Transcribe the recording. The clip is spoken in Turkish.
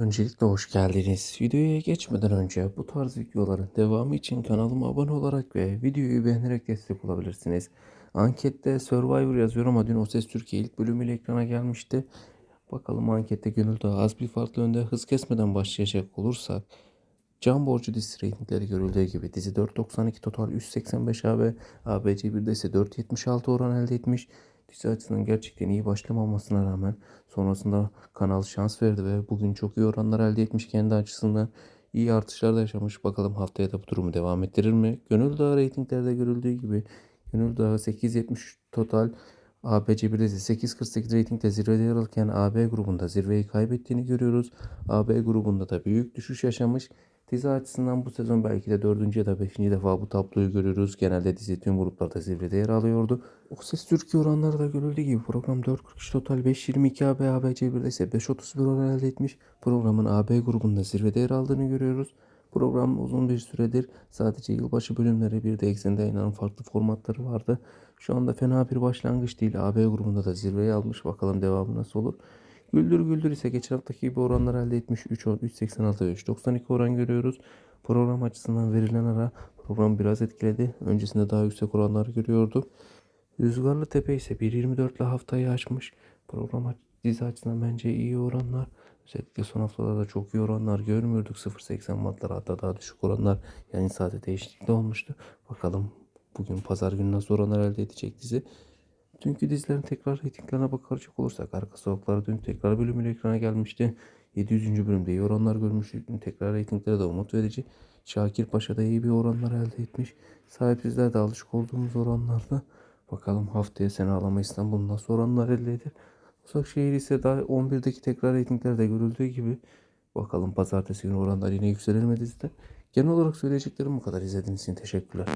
Öncelikle hoş geldiniz. Videoya geçmeden önce bu tarz videoların devamı için kanalıma abone olarak ve videoyu beğenerek destek olabilirsiniz. Ankette Survivor yazıyor ama dün O Ses Türkiye ilk bölümüyle ekrana gelmişti. Bakalım ankette Gönül Dağı az bir farklı önde hız kesmeden başlayacak olursak Can Borcu dizisi reytingleri görüldüğü gibi dizi 4.92 total 185 AB, ABC1'de ise 4.76 oran elde etmiş. Dizi açısından gerçekten iyi başlamamasına rağmen sonrasında kanal şans verdi ve bugün çok iyi oranlar elde etmiş kendi açısından. iyi artışlar da yaşamış. Bakalım haftaya da bu durumu devam ettirir mi? Gönül Dağı reytinglerde görüldüğü gibi Gönül Dağı 8.70 total ABC1'de ise 8.48 reytingde zirvede yer alırken AB grubunda zirveyi kaybettiğini görüyoruz. AB grubunda da büyük düşüş yaşamış. Dizi açısından bu sezon belki de dördüncü ya da beşinci defa bu tabloyu görüyoruz. Genelde dizi tüm gruplarda zirvede yer alıyordu. O ses Türkiye oranları da görüldüğü gibi program 4.43 total 5.22 AB, ABC1'de ise 5.31 oran elde etmiş. Programın AB grubunda zirvede yer aldığını görüyoruz. Program uzun bir süredir sadece yılbaşı bölümleri bir de eksende yayınlanan farklı formatları vardı. Şu anda fena bir başlangıç değil. AB grubunda da zirveyi almış. Bakalım devamı nasıl olur. Güldür Güldür ise geçen haftaki gibi oranlar elde etmiş. 3 10, 3.86 ve 3.92 oran görüyoruz. Program açısından verilen ara program biraz etkiledi. Öncesinde daha yüksek oranlar görüyordu. Rüzgarlı Tepe ise 1.24 ile haftayı açmış. Program dizi açısından bence iyi oranlar. Özellikle son haftalarda çok iyi oranlar görmüyorduk. 0.80 matlar hatta daha düşük oranlar yani saate değişiklikte olmuştu. Bakalım bugün pazar günü nasıl oranlar elde edecek dizi. Dünkü dizilerin tekrar reytinglerine bakacak olursak Arka Sokaklar dün tekrar bölümüyle ekrana gelmişti. 700. bölümde iyi oranlar görmüştük. Dün tekrar reytinglere de umut verici. Şakir Paşa da iyi bir oranlar elde etmiş. Sahipsizler de alışık olduğumuz oranlarda. Bakalım haftaya seni ağlama İstanbul nasıl oranlar elde eder. Başakşehir ise daha 11'deki tekrar reytinglerde görüldüğü gibi. Bakalım pazartesi günü oranlar yine yükselir mi dizide. Genel olarak söyleyeceklerim bu kadar. İzlediğiniz için teşekkürler.